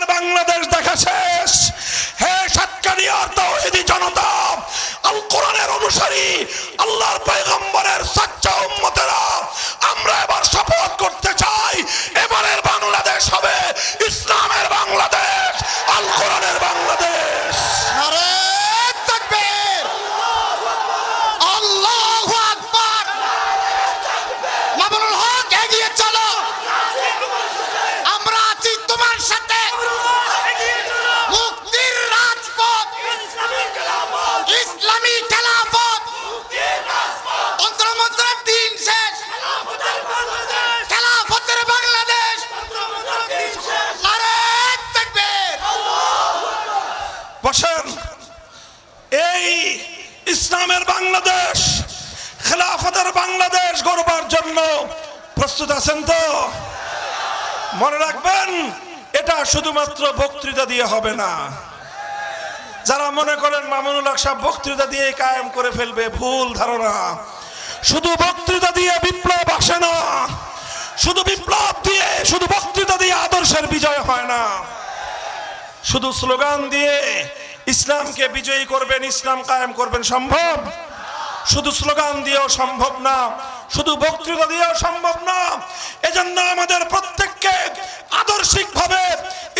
ইসলামের বাংলাদেশ দেখা শেষ। হে সাতকানিয়ার জনতা, আল কোরআনের অনুসারী, আল্লাহর পয়গম্বরের সাচ্চা উম্মতেরা, আমরা এবার শপথ করতে চাই, এবারের বাংলাদেশ হবে খেলাফতের বাংলাদেশ গড়বার জন্য প্রস্তুত আছেন তো? মনে রাখবেন, এটা শুধুমাত্র বক্তৃতা দিয়ে হবে না। যারা মনে করেন মামুনুল হক সাহেব বক্তৃতা দিয়ে কায়েম করে ফেলবে, ভুল ধারণা। শুধু বক্তৃতা দিয়ে বিপ্লব আসে না। শুধু বিপ্লব দিয়ে, শুধু বক্তৃতা দিয়ে আদর্শের বিজয় হয় না। শুধু স্লোগান দিয়ে ইসলামকে বিজয়ী করবেন, ইসলাম কায়েম করবেন সম্ভব? শুধু স্লোগান দিয়েও সম্ভব না, শুধু বক্তৃতা দিয়েও সম্ভব না, এজন্য আমাদের প্রত্যেককে আদর্শিকভাবে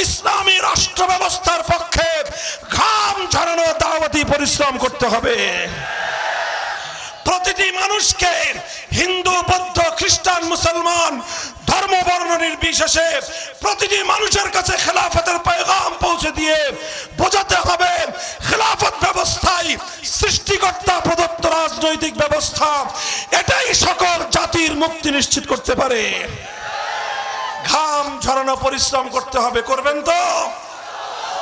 ইসলামী রাষ্ট্র ব্যবস্থার পক্ষে ঘাম ঝরানো দাওয়াতি পরিশ্রম করতে হবে। প্রতিটি মানুষকে হিন্দু, বৌদ্ধ, খ্রিস্টান, মুসলমান, ধর্ম, বর্ণ নির্বিশেষে প্রতিটি মানুষের কাছে খেলাফতের পয়গাম পৌঁছে দিয়ে বোঝাতে হবে, খেলাফত ব্যবস্থায় সৃষ্টিকর্তা, প্রদত্ত রাজনৈতিক ব্যবস্থা। এটাই সকল জাতির মুক্তি নিশ্চিত করতে পারে। ঘাম ঝরানো পরিশ্রম করতে হবে, করবেন তো?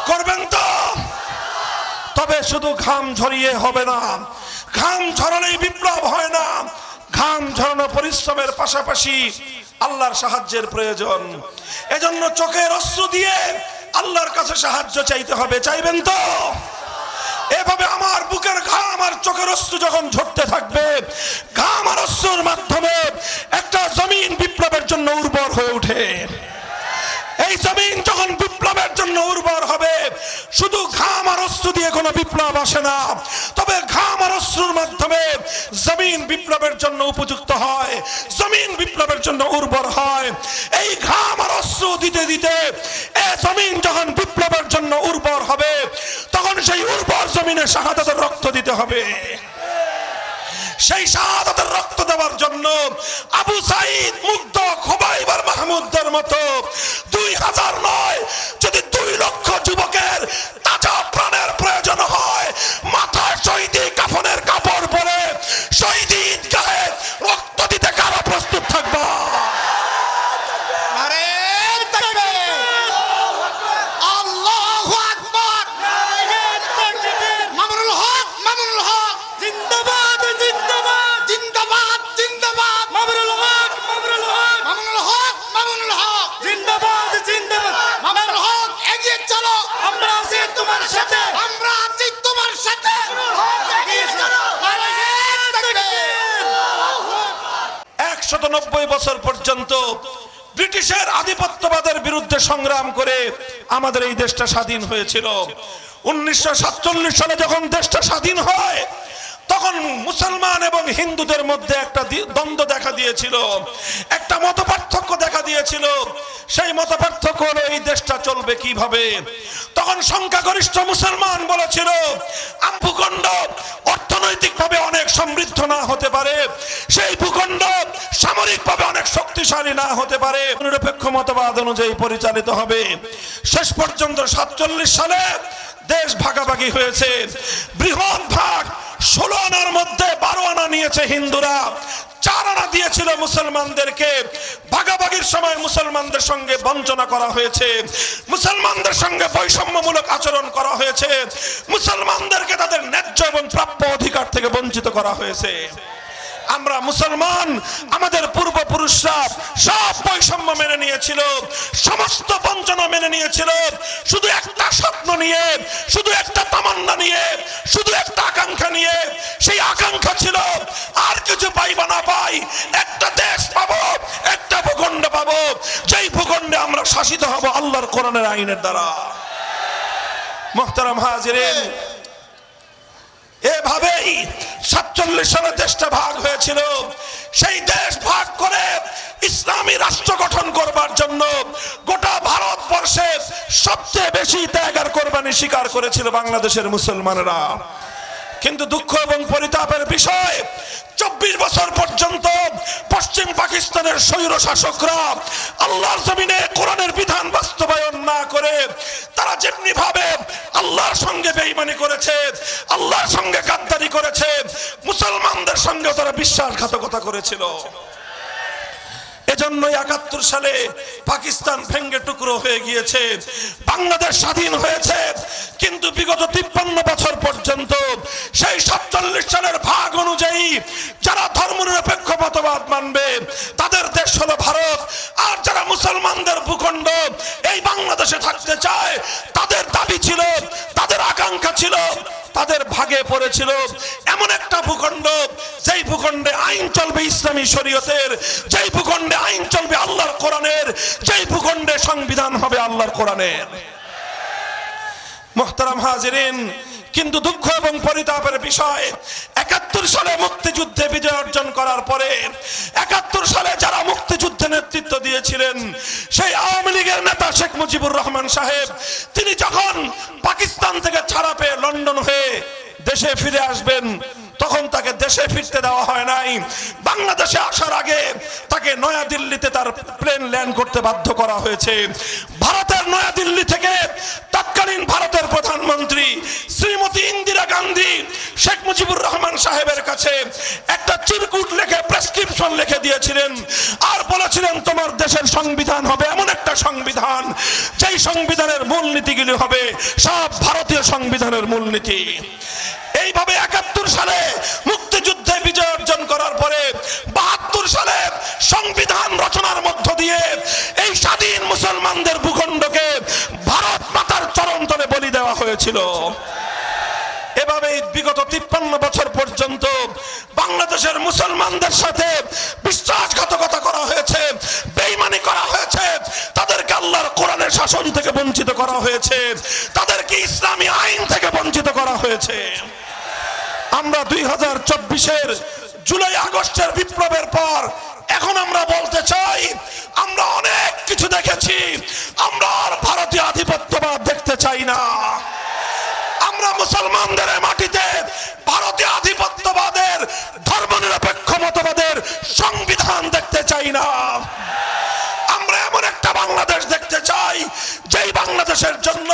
করবেন তো? তবে শুধু ঘাম ঝরিয়ে হবে না ঘাম ঝরালেই বিপ্লব হয় না। ঘাম ঝরানো পরিশ্রমের পাশাপাশি আল্লাহর সাহায্যের প্রয়োজন। এজন্য চোখের অশ্রু দিয়ে আল্লাহর কাছে সাহায্য চাইতে হবে, চাইবেন তো? এভাবে আমার বুকের ঘাম আর চোখের অশ্রু যখন ঝরতে থাকবে, ঘাম আর অশ্রুর মাধ্যমে একটা জমিন বিপ্লবের জন্য উর্বর হয়ে ওঠে। এই জমিন যখন বিপ্লবের জন্য উর্বর হবে, শুধু ঘাম আর অশ্রু দিয়ে কোনো বিপ্লব আসে না। তবে ঘাম আর অশ্রুর মাধ্যমে জমিন বিপ্লবের জন্য উপযুক্ত হয়, জমিন বিপ্লবের জন্য উর্বর হয়। এই ঘাম আর অশ্রু দিতে দিতে এ জমিন যখন বিপ্লবের জন্য উর্বর হবে, তখন সেই উর্বর জমিনে শাহাদাতের রক্ত দিতে হবে। সেই শাহাদাতের রক্ত দেওয়ার জন্য আবু সাইদ মুগ্ধ খোবাইবার মাহমুদদের মতো দুই হাজার নয় যদি দুই লক্ষ যুবকের তাজা প্রাণের প্রয়োজন হয়, মাথায় শহীদি কাফনের কাপড় পরে শহীদ ঈদগাহে নব্বই বছর পর্যন্ত ব্রিটিশের আধিপত্যবাদের বিরুদ্ধে সংগ্রাম করে আমাদের এই দেশটা স্বাধীন হয়েছিল। উনিশশো সাতচল্লিশ সালে যখন দেশটা স্বাধীন হয় তখন মুসলমান এবং হিন্দুদের মধ্যে একটা দ্বন্দ্ব দেখা দিয়েছিল। একটা মত পার্থক্য দেখা দিয়েছিল। সেই মত পার্থক্য হলো, এই দেশটা চলবে কীভাবে? তখন সংখ্যাগরিষ্ঠ মুসলমান বলেছিল ভূখণ্ড অর্থনৈতিকভাবে অনেক সমৃদ্ধ না হতে পারে। সেই ভূখণ্ড সামরিকভাবে অনেক শক্তিশালী না হতে পারে। নিরপেক্ষ মতবাদ অনুযায়ী পরিচালিত হবে। শেষ পর্যন্ত সাতচল্লিশ সালে দেশ ভাগাভাগি হয়েছে। বৃহৎ ভাগ ষোলো আনার মধ্যে বারো আনা নিয়েছে হিন্দুরা। চার আনা দিয়েছিল মুসলমানদেরকে। ভাগাভাগির সময় মুসলমানদের সঙ্গে বঞ্চনা করা হয়েছে। মুসলমানদের সঙ্গে বৈষম্যমূলক আচরণ করা হয়েছে। মুসলমানদেরকে তাদের ন্যায্য এবং প্রাপ্য অধিকার থেকে বঞ্চিত করা হয়েছে। আমরা মুসলমান, আমাদের পূর্বপুরুষরা সব বৈষম্য মেনে নিয়েছিল, সমস্ত বঞ্চনা মেনে নিয়েছিল, শুধু একটা স্বপ্ন নিয়ে, শুধু একটা তামান্না নিয়ে, শুধু একটা আকাঙ্ক্ষা নিয়ে, সেই আকাঙ্ক্ষা ছিল, আর কিছু পাইবা না পাই, একটা দেশ পাবো, একটা ভূখণ্ড পাবো, যেই ভূখণ্ডে আমরা শাসিত হব আল্লাহর কোরআনের আইনের দ্বারা। মোহতারাম হাজিরেন এভাবেই সাতচল্লিশ সালে দেশটা ভাগ হয়েছিল। সেই দেশ ভাগ করে ইসলামী রাষ্ট্র গঠন করবার জন্য গোটা ভারতবর্ষের সবচেয়ে বেশি ত্যাগ আর কোরবানি স্বীকার করেছিল বাংলাদেশের মুসলমানরা। কিন্তু দুঃখ এবং পরিতাপের বিষয় চব্বিশ বছর পর্যন্ত পশ্চিম পাকিস্তানের স্বৈর শাসকরা আল্লাহর জমিনে কোরআনের বিধান বাস্তবায়ন না করে তারা যেমনি ভাবে আল্লাহর সঙ্গে বেইমানি করেছে, আল্লাহর সঙ্গে গাদ্দারি করেছে, মুসলমানদের সঙ্গে তারা বিশ্বাসঘাতকতা করেছিল। এজন্যই একাত্তর সালে পাকিস্তান ভেঙ্গে টুকরো হয়ে গিয়েছে, বাংলাদেশ স্বাধীন হয়েছে, কিন্তু বিগত তিপ্পান্ন বছর পর্যন্ত সেই সাতচল্লিশ সালের ভাগ অনুযায়ী যারা ধর্মনিরপেক্ষ মতবাদ মানবে, তাদের দেশ হলো ভারত। আর যারা মুসলমানদের ভূখণ্ড এই বাংলাদেশে থাকতে চায়, তাদের দাবি ছিল আকাঙ্ক্ষা ছিল, তাদের ভাগে পড়েছিল এমন একটা ভূখণ্ড, যেই ভূখণ্ডে আইন চলবে ইসলামী শরীয়তের, যেই ভূখণ্ডে আইন চলবে আল্লাহর কোরআনের, যেই ভূখণ্ডে সংবিধান হবে আল্লাহর কোরআনের। মোহতারাম হাজিরিন কিন্তু দুঃখ এবং পরিতাপের বিষয়। একাত্তর সালে মুক্তিযুদ্ধে বিজয় অর্জন করার পরে, একাত্তর সালে যারা মুক্তিযুদ্ধে নেতৃত্ব দিয়েছিলেন, সেই আওয়ামী লীগের নেতা শেখ মুজিবুর রহমান সাহেব, তিনি যখন পাকিস্তান থেকে ছাড়া পেয়ে লন্ডন হয়ে দেশে ফিরে আসবেন তখন তাকে দেশে ফিরতে দেওয়া হয় নাই। বাংলাদেশে আসার আগে তাকে নয়া দিল্লিতে তার প্লেন ল্যান্ড করতে বাধ্য করা হয়েছে। ভারতের নয়া দিল্লি থেকে তৎকালীন ভারতের প্রধানমন্ত্রী শ্রীমতী ইন্দিরা গান্ধী শেখ মুজিবুর রহমান সাহেবের কাছে একটা চিরকুট লেখে প্রেসক্রিপশন লিখে দিয়েছিলেন আর বলেছিলেন, তোমার দেশের সংবিধান হবে এমন একটা সংবিধান, যেই সংবিধানের মূলনীতিগুলি হবে সব ভারতীয় সংবিধানের মূলনীতি। এইভাবে একাত্তর সালে মুক্তিযুদ্ধে বিজয় অর্জন করার পরে বাহাত্তর সালে সংবিধান রচনার মধ্য দিয়ে এই স্বাধীন মুসলমানদের ভূখণ্ডকে ভারত মাতার চরণ তলে বলি দেওয়া হয়েছিল। এভাবে বিগত তিপ্পান্ন বছর পর্যন্ত বাংলাদেশের মুসলমানদের সাথে বিশ্বাসঘাতকতা করা হয়েছে, বেইমানি করা হয়েছে, তাদেরকে আল্লাহর কোরআনের শাসন থেকে বঞ্চিত করা হয়েছে, তাদেরকে ইসলামী আইন থেকে বঞ্চিত করা হয়েছে। আমরা দুই হাজার চব্বিশের জুলাই আগস্টের বিপ্লবের পর এখন আমরা বলতে চাই, আমরা অনেক কিছু দেখেছি, আমরা আর ভারতীয় আধিপত্যবাদ দেখতে চাই না। আমরা মুসলমানদের মাটিতে ভারতীয় আধিপত্যবাদের, ধর্মনিরপেক্ষ মতবাদের সংবিধান দেখতে চাই না। আমরা এমন একটা বাংলাদেশ দেখতে চাই, যেই বাংলাদেশের জন্য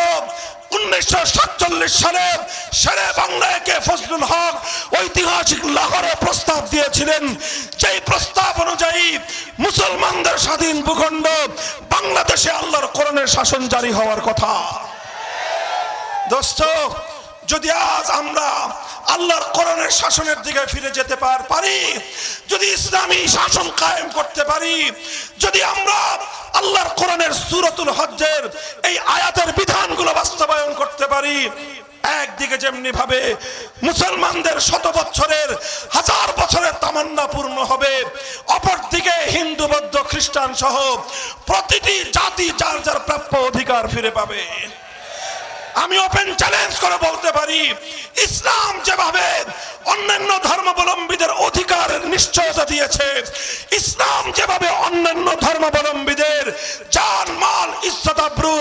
উনিশশো সাতচল্লিশ সালে সেরে বাংলাকে ফজলুল হক ঐতিহাসিক লাহোরে প্রস্তাব দিয়েছিলেন। যেই প্রস্তাব অনুযায়ী মুসলমানদের স্বাধীন ভূখণ্ড বাংলাদেশে আল্লাহর কোরআনের শাসন জারি হওয়ার কথা। দোস্ত, যদি আজ আমরা আল্লাহর কোরআনের শাসনের দিকে ফিরে যেতে পার পারি, যদি ইসলামী শাসন কায়েম করতে পারি, যদি আমরা আল্লাহর কোরআনের সুরতুল হজ্জের এই আয়াতের বিধানগুলো বাস্তবায়ন করতে পারি একদিকে যেমনি ভাবে মুসলমানদের শত বছরের, হাজার বছরের তামান্না পূর্ণ হবে, অপরদিকে হিন্দু, বৌদ্ধ, খ্রিস্টান সহ প্রতিটি জাতি যার যার প্রাপ্য অধিকার ফিরে পাবে। আমি ওপেন চ্যালেঞ্জ করে বলতে পারি, ইসলাম যেভাবে অন্যান্য ধর্মাবলম্বীদের অধিকার নিশ্চয়তা দিয়েছে, ইসলাম যেভাবে অন্যান্য ধর্মাবলম্বীদের জান, মাল ইজ্জতাব্রু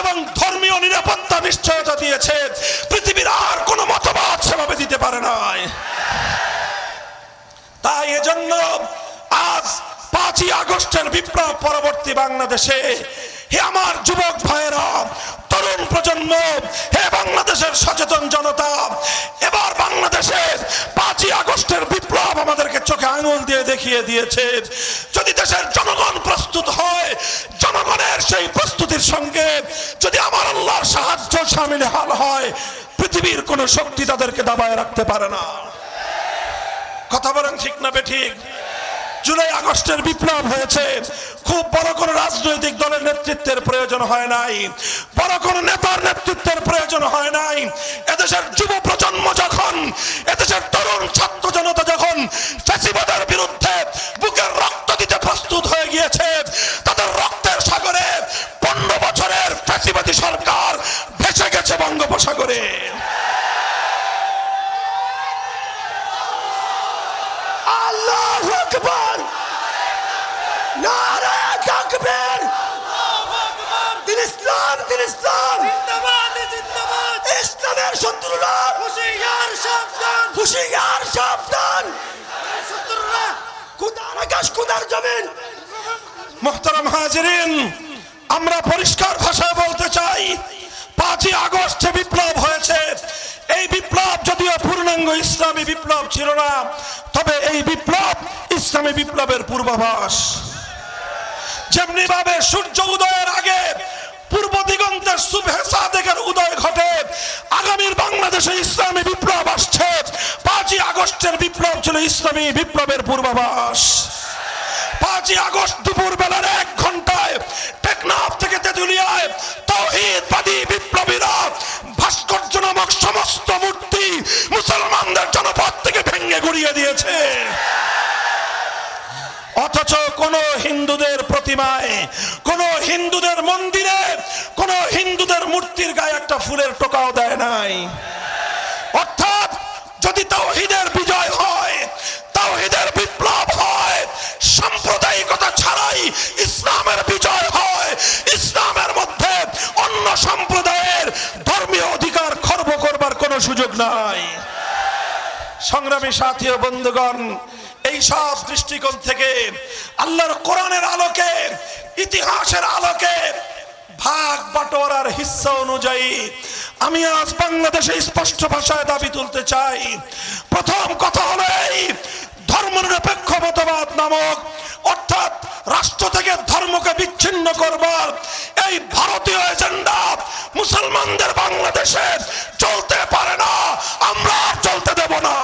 এবং ধর্মীয় নিরাপত্তা নিশ্চয়তা দিয়েছে, পৃথিবীর আর কোনো মতবাদ সেভাবে দিতে পারে নাই। তাই এজন্য আজ পাঁচই আগস্টের বিপ্লব পরবর্তী বাংলাদেশে হে আমার যুবক ভাইয়েরা তরুণ প্রজন্ম, হে বাংলাদেশের সচেতন জনতা, এবার বাংলাদেশের পাঁচই আগস্টের বিপ্লব আমাদেরকে চোখে আঙুল দিয়ে দেখিয়ে দিয়েছে। যদি দেশের জনগণ প্রস্তুত হয়, জনগণের সেই প্রস্তুতির সঙ্গে যদি আমার আল্লাহর সাহায্য সামিল হাল হয়, পৃথিবীর কোনো শক্তি তাদেরকে দাবায় রাখতে পারে না। কথা বলেন ঠিক না বেঠিক জুলাই আগস্টের বিপ্লব হয়েছে। খুব বড় কোনো রাজনৈতিক দলের নেতৃত্বের প্রয়োজন হয় নাই। বড় কোনো নেতার নেতৃত্বের প্রয়োজন হয় নাই। এদেশের যুব প্রজন্ম যখন, এদেশের তরুণ ছাত্র জনতা যখন ফ্যাসিবাদের বিরুদ্ধে বুকের রক্ত দিতে প্রস্তুত হয়ে গিয়েছে, তাদের রক্তের সাগরে পনেরো বছরের ফ্যাসিবাদী সরকার ভেসে গেছে বঙ্গোপসাগরে। আল্লাহু আকবার নারায়ে তাকবীর দিন ইসলাম দিন ইসলাম! জিন্দাবাদ জিন্দাবাদ! ইসলামের শত্রুরা! হুশিয়ার সাবধান! হুশিয়ার সাবধান! শত্রুরা! খুদার আকাশ খুদার জমিন! মোহতারাম হাজিরিন আমরা পরিষ্কার ভাষায় বলতে চাই পাঁচই আগস্ট বিপ্লব হয়েছে এই বিপ্লব যদিও পূর্ণাঙ্গ ইসলামী বিপ্লব ছিল না, তবে এই বিপ্লব ইসলামী বিপ্লবের পূর্বাভাস। যেমনি ভাবে সূর্য উদয়ের আগে পূর্ব দিগন্তের শুভে সাদেকের উদয় ঘটে, আগামীর বাংলাদেশে ইসলামী বিপ্লব আসছে। পাঁচই আগস্টের বিপ্লব ছিল ইসলামী বিপ্লবের পূর্বাভাস। পাঁচই আগস্ট দুপুর বেলার এক ঘন্টায় টেকনাফ থেকে বিপ্লবীরা সমস্ত মূর্তি মুসলমানদের জনপদ থেকে ভেঙে গুড়িয়ে দিয়েছে। অথচ কোন হিন্দুদের প্রতিমায়, কোন হিন্দুদের মন্দিরে, কোন হিন্দুদের মূর্তির গায়ে একটা ফুলের টোকাও দেয় নাই। অর্থাৎ যদি তাওহিদের বিজয় হয় তাওহিদের বিপ্লব ছাড়াই ইসলামের বিজয় হয়। ইসলামের মধ্যে অন্য সম্প্রদায়ের ধর্মীয় অধিকার খর্ব করবার কোনো সুযোগ নাই। সংগ্রামী সাথী ও বন্ধুগণ, এই সব দৃষ্টিকোণ থেকে আল্লাহর কোরআনের আলোকে, ইতিহাসের আলোকে, ভাগ বাটোয়ারার হিস্সা অনুযায়ী আমি আজ বাংলাদেশে স্পষ্ট ভাষায় দাবি তুলতে চাই। প্রথম কথা হলো এই ধর্মনিরপেক্ষ মতবাদ নামক রাষ্ট্র থেকে ধর্মকে বিচ্ছিন্ন করবার এই ভারতীয় এজেন্ডা মুসলমানদের বাংলাদেশে চলতে পারে না। আমরা চলতে দেব না।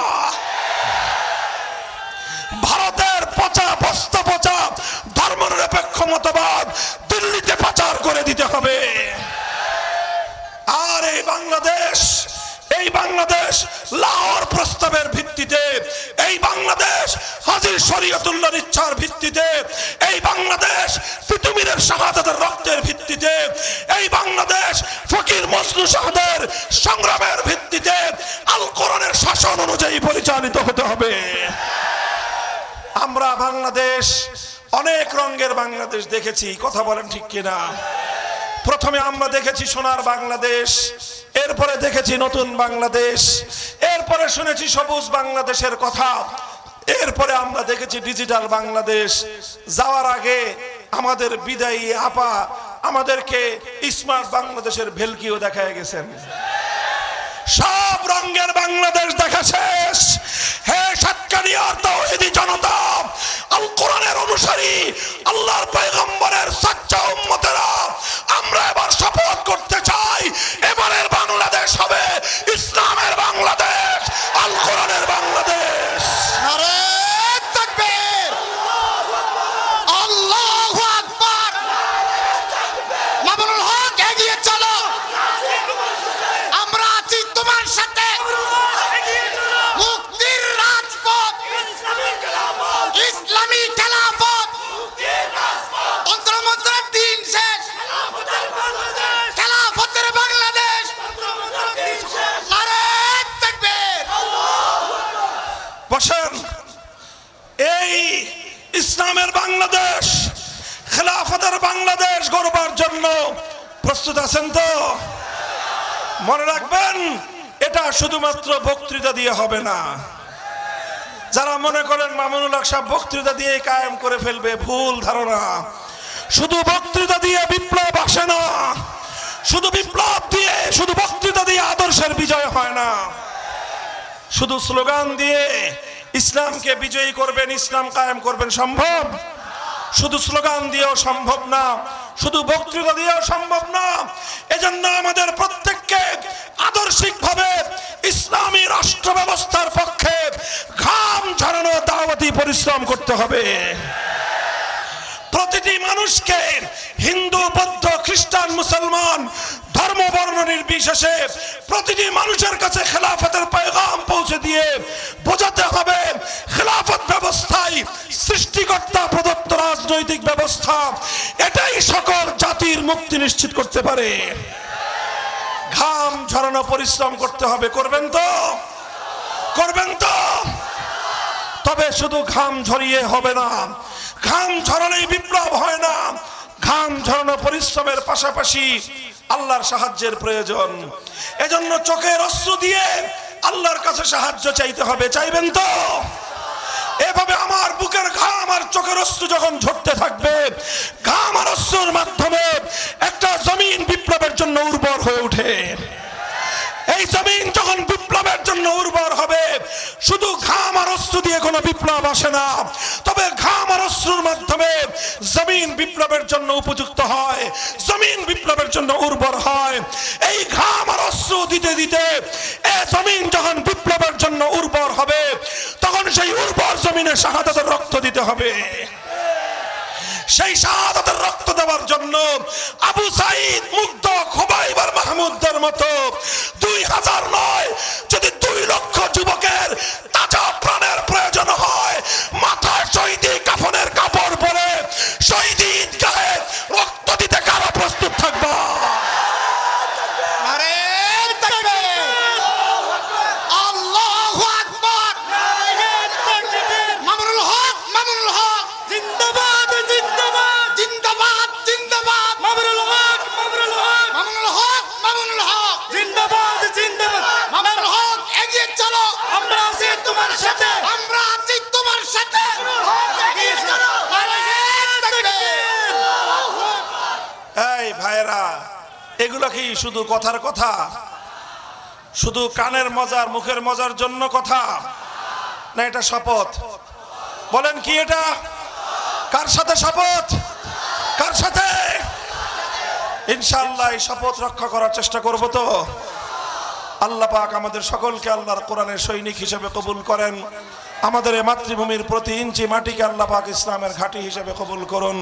ভারতের পচা বস্তা পচা, ধর্মনিরপেক্ষ মতবাদ দিল্লিতে পাচার করে দিতে হবে। আর এই বাংলাদেশ এই বাংলাদেশ লাহোর প্রস্তাবের ভিত্তিতে, এই বাংলাদেশ হাজির শরীয়তুল্লাহর ইচ্ছার ভিত্তিতে, এই বাংলাদেশ পৃথিবীর শাহাদাতের রক্তের ভিত্তিতে, এই বাংলাদেশ ফকির মজনু শাহদের সংগ্রামের ভিত্তিতে আল কোরআনের শাসন অনুযায়ী পরিচালিত হতে হবে। আমরা বাংলাদেশ, অনেক রঙের বাংলাদেশ দেখেছি, কথা বলেন ঠিক কিনা? প্রথমে আমরা দেখেছি সোনার বাংলাদেশ, এরপরে দেখেছি নতুন বাংলাদেশ, এরপরে শুনেছি সবুজ বাংলাদেশের কথা, এরপরে আমরা দেখেছি ডিজিটাল বাংলাদেশ। যাওয়ার আগে আমাদের বিদায়ী আপা আমাদেরকে স্মার্ট বাংলাদেশের ভেলকিও দেখা গেছেন। সব রঙের বাংলাদেশ দেখা শেষ। হে সাতকানিয়ার জনতা, আল কোরআনের অনুসারী, আল্লাহর পয়গম্বরের সাচ্চা উম্মতেরা, আমরা এবার শপথ করতে চাই, এবারের বাংলাদেশ হবে ইসলামের বাংলাদেশ। আল বাংলাদেশ গড়বার জন্য প্রস্তুত আছেন তো? মনে রাখবেন, এটা শুধুমাত্র বক্তৃতা দিয়ে হবে না। যারা মনে করেন মামুনুল হক সাহেব বক্তৃতা দিয়ে কায়েম করে ফেলবে, ভুল ধারণা। শুধু বক্তৃতা দিয়ে বিপ্লব আসে না। শুধু বিপ্লব দিয়ে, শুধু বক্তৃতা দিয়ে আদর্শের বিজয় হয় না। শুধু স্লোগান দিয়ে ইসলামকে বিজয়ী করবেন, ইসলাম কায়েম করবেন, সম্ভব? শুধু স্লোগান দিয়েও সম্ভব না, শুধু বক্তৃতা দিয়েও সম্ভব না, এজন্য আমাদের প্রত্যেককে আদর্শিকভাবে ইসলামী রাষ্ট্র ব্যবস্থার পক্ষে ঘাম ঝরানো পরিশ্রম করতে হবে। প্রতিটি মানুষকে হিন্দু, বৌদ্ধ, খ্রিস্টান, মুসলমান ধর্ম বর্ণ নির্বিশেষে প্রতিটি মানুষের কাছে খেলাফতের পয়গাম পৌঁছে দিয়ে বোঝাতে হবে খেলাফত ব্যবস্থায় সৃষ্টিকর্তা, প্রদত্ত রাজনৈতিক ব্যবস্থা। এটাই সকল জাতির মুক্তি নিশ্চিত করতে পারে। ঘাম ঝরানো পরিশ্রম করতে হবে, করবেন তো? করবেন তো? তবে শুধু ঘাম ঝরিয়ে হবে না। ঘাম ঝরানোই বিপ্লব হয় না। ঘাম ঝরানো পরিশ্রমের পাশাপাশি আল্লাহর সাহায্যের প্রয়োজন। এজন্য চোখের অশ্রু দিয়ে আল্লাহর কাছে সাহায্য চাইতে হবে, চাইবেন তো? এভাবে আমার বুকের ঘাম আর চোখের অস্ত্র যখন ঝরতে থাকবে, ঘাম আর অশ্রুর মাধ্যমে একটা জমিন বিপ্লবের জন্য উর্বর হয়ে ওঠে। এই জমিন যখন বিপ্লবের জন্য উর্বর হবে, শুধু ঘাম অশ্রু দিয়ে কোনো বিপ্লব আসে না। তবে ঘাম আর অশ্রুর মাধ্যমে জমিন বিপ্লবের জন্য উপযুক্ত হয়, জমিন বিপ্লবের জন্য উর্বর হয়। এই ঘাম আর অশ্রু দিতে দিতে এ জমিন যখন বিপ্লবের জন্য উর্বর হবে, তখন সেই উর্বর জমিনে শাহাদাতের রক্ত দিতে হবে। সেই শাহাদাতের রক্ত দেওয়ার জন্য আবু সাইদ মুগ্ধ খুবাইবার মাহমুদদের মতো দুই হাজার নয় যদি দুই লক্ষ যুবকের তাজা প্রাণের প্রয়োজন হয় ভাইরা এগুলো কি শুধু কথার কথা? শুধু কানের মজার, মুখের মজার জন্য কথা? না এটা শপথ? বলেন কি এটা? কার সাথে শপথ? কার সাথে? ইনশাআল্লাহ এই শপথ রক্ষা করার চেষ্টা করব তো। আল্লাহ পাক আমাদের সকলকে আল্লাহর কোরআনের সৈনিক হিসেবে কবুল করেন। আমাদের এই মাতৃভূমির প্রতি ইঞ্চি মাটিকে আল্লাহ পাক ইসলামের ঘাঁটি হিসেবে কবুল করুন।